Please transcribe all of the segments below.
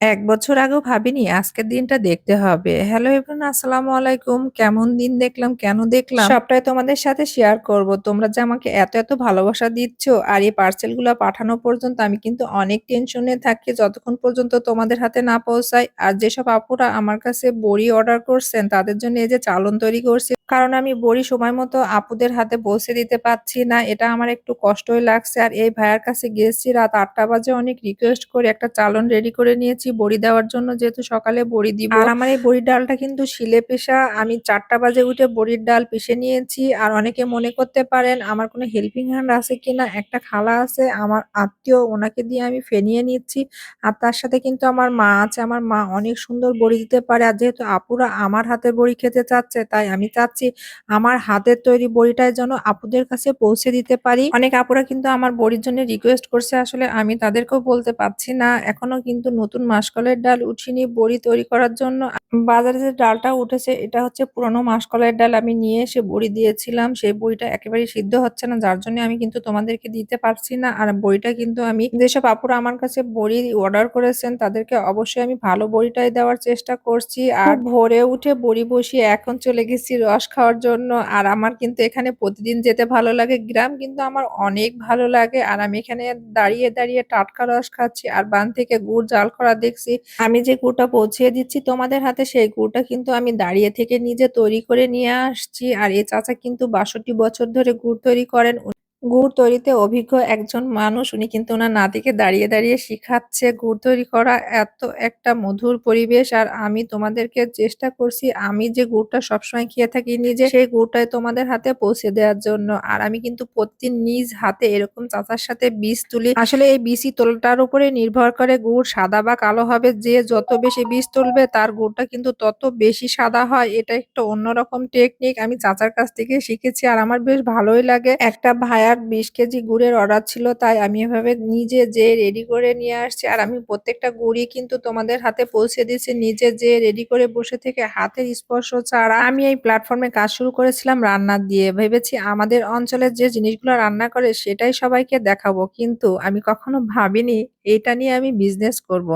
এক বছর আগেও ভাবিনি আজকের দিনটা দেখতে হবে। হ্যালো এভরিওয়ান আসসালামু আলাইকুম। কেমন দিন দেখলাম, কেন দেখলাম সবটাই তোমাদের সাথে শেয়ার করব। তোমরা যে আমাকে এত, এত ভালোবাসা দিচ্ছ আর এই পার্সেলগুলা পাঠানো পর্যন্ত আমি কিন্তু অনেক টেনশনে থাকি যতক্ষণ পর্যন্ত তোমাদের হাতে না পৌঁছায়। আর যেসব আপুরা আমার কাছে বড়ি অর্ডার করছেন তাদের জন্য এই যে চালন তৈরি করছি। কারণ আমি বড়ি সময় মতো আপুদের হাতে পৌঁছে দিতে পারছি না। এটা আমার একটু কষ্টই লাগছে। আর এই ভাইয়ার কাছে গিয়েছি রাত আটটা বাজে অনেক রিকোয়েস্ট করে একটা চালন রেডি করে নিয়েছি বড়ি দেওয়ার জন্য যেহেতু সকালে বড়ি দিব। আর আমার এই বড়ির ডালটা কিন্তু শিলে পেশা আমি চারটা বাজে উঠে বড়ির ডাল পিষে নিয়েছি। আর অনেকে মনে করতে পারেন, আমার কোনো হেল্পিং হ্যান্ড আছে কিনা? একটা খালা আছে, আমার আত্মীয়, ওনাকে দিয়ে আমি ফেনিয়ে নিচ্ছি। আর তার সাথে কিন্তু আমার মা আছে। আমার মা অনেক সুন্দর বড়ি দিতে পারে। আর যেহেতু আপুরা আমার হাতের বড়ি খেতে চাচ্ছে, তাই আমি চাচ্ছি আমার হাতের তৈরি বড়িটাই যেন আপুদের কাছে পৌঁছে দিতে পারি। অনেক আপুরা কিন্তু আমার বড়ির জন্য রিকোয়েস্ট করছে আসলে আমি তাদেরকেও বলতে পারছি না। এখনও কিন্তু নতুন মাসকলাইয়ের ডাল উঠিনি বড়ি তৈরি করার জন্য। বাজারে যে ডালটা উঠেছে এটা হচ্ছে পুরনো মাসকলাইয়ের ডাল আমি নিয়ে এসে বড়ি দিয়েছিলাম। সেই বড়িটা একেবারেই সিদ্ধ হচ্ছে না যার জন্য আমি কিন্তু তোমাদেরকে দিতে পারছি না। আর বড়িটা কিন্তু আমি যেসব আপুরা আমার কাছে বড়ি অর্ডার করেছেন তাদেরকে অবশ্যই আমি ভালো বড়িটাই দেওয়ার চেষ্টা করছি। আর ভোরে উঠে বড়ি বসিয়ে এখন চলে গেছি রস খাওয়ার জন্য। আর আমার কিন্তু এখানে প্রতিদিন যেতে ভালো লাগে। গ্রাম কিন্তু আমার অনেক ভালো লাগে। আর আমি এখানে দাঁড়িয়ে, দাঁড়িয়ে টাটকা রস খাচ্ছি আর বান থেকে গুড় জাল করা দেখছি। আমি যে গুড়টা পৌঁছিয়ে দিচ্ছি তোমাদের হাতে সেই গুড়টা কিন্তু আমি দাঁড়িয়ে থেকে নিজে তৈরি করে নিয়ে আসছি। আর এ চাচা কিন্তু ৬২ বছর ধরে গুড় তৈরি করেন। গুড় তৈরিতে অভিজ্ঞ একজন মানুষ। উনি কিন্তু ওনার নাতিকে দাঁড়িয়ে, দাঁড়িয়ে শিখাচ্ছে গুড় তৈরি করা। এত একটা মধুর পরিবেশ আর আমি তোমাদেরকে চেষ্টা করছি আমি যে গুড়টা সবসময় খেয়ে থাকি নিজে সেই গুড়টাই তোমাদের হাতে পৌঁছে দেওয়ার জন্য। আর আমি কিন্তু প্রতিদিন নিজ হাতে এরকম চাচার সাথে বীজ তুলি। আসলে এই বীজই তোলাটার উপরে নির্ভর করে গুড় সাদা বা কালো হবে। যে যত বেশি বীজ তুলবে তার গুড়টা কিন্তু তত বেশি সাদা হয়। এটা একটা অন্যরকম টেকনিক আমি চাচার কাছ থেকে শিখেছি আর আমার বেশ ভালোই লাগে। একটা ভাইয়ার ২০ কেজি গুড়ের অর্ডার ছিল, তাই আমি এভাবে নিজে যেয়ে রেডি করে নিয়ে আসছি। আর আমি প্রত্যেকটা গুড়ই কিন্তু তোমাদের হাতে পৌঁছে দিচ্ছি নিজে যেয়ে রেডি করে বসে থেকে হাতের স্পর্শ ছাড়া। আমি এই প্ল্যাটফর্মে কাজ শুরু করেছিলাম রান্না দিয়ে। ভেবেছি আমাদের অঞ্চলের যে জিনিসগুলো রান্না করে সেটাই সবাইকে দেখাবো। কিন্তু আমি কখনো ভাবিনি এটা নিয়ে আমি বিজনেস করব।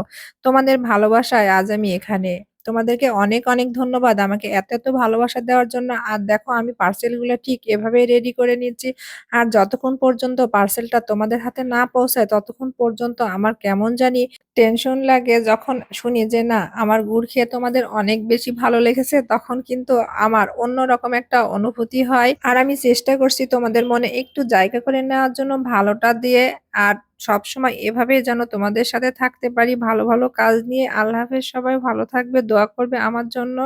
তোমাদের ভালোবাসায় আজ আমি এখানে। তোমাদেরকে অনেক, অনেক ধন্যবাদ আমাকে এত, এত ভালোবাসা দেওয়ার জন্য। আর দেখো আমি পার্সেলগুলো ঠিক এভাবেই রেডি করে নিচ্ছি। আর যতক্ষণ পর্যন্ত পার্সেলটা তোমাদের হাতে না পৌঁছায় ততক্ষণ পর্যন্ত আমার কেমন জানি টেনশন লাগে যখন শুনি যে না আমার গুড় খেয়ে তোমাদের অনেক বেশি ভালো লেগেছে তখন কিন্তু আমার অন্যরকম একটা অনুভূতি হয়। আর আমি চেষ্টা করছি তোমাদের মনে একটু জায়গা করে নেওয়ার জন্য ভালোটা দিয়ে। আর সব সময় এভাবে যেন তোমাদের সাথে থাকতে পারি ভালো, ভালো কাজ নিয়ে। আল্লাহ হাফেজ সবাই ভালো থাকবে, দোয়া করবে আমার জন্য।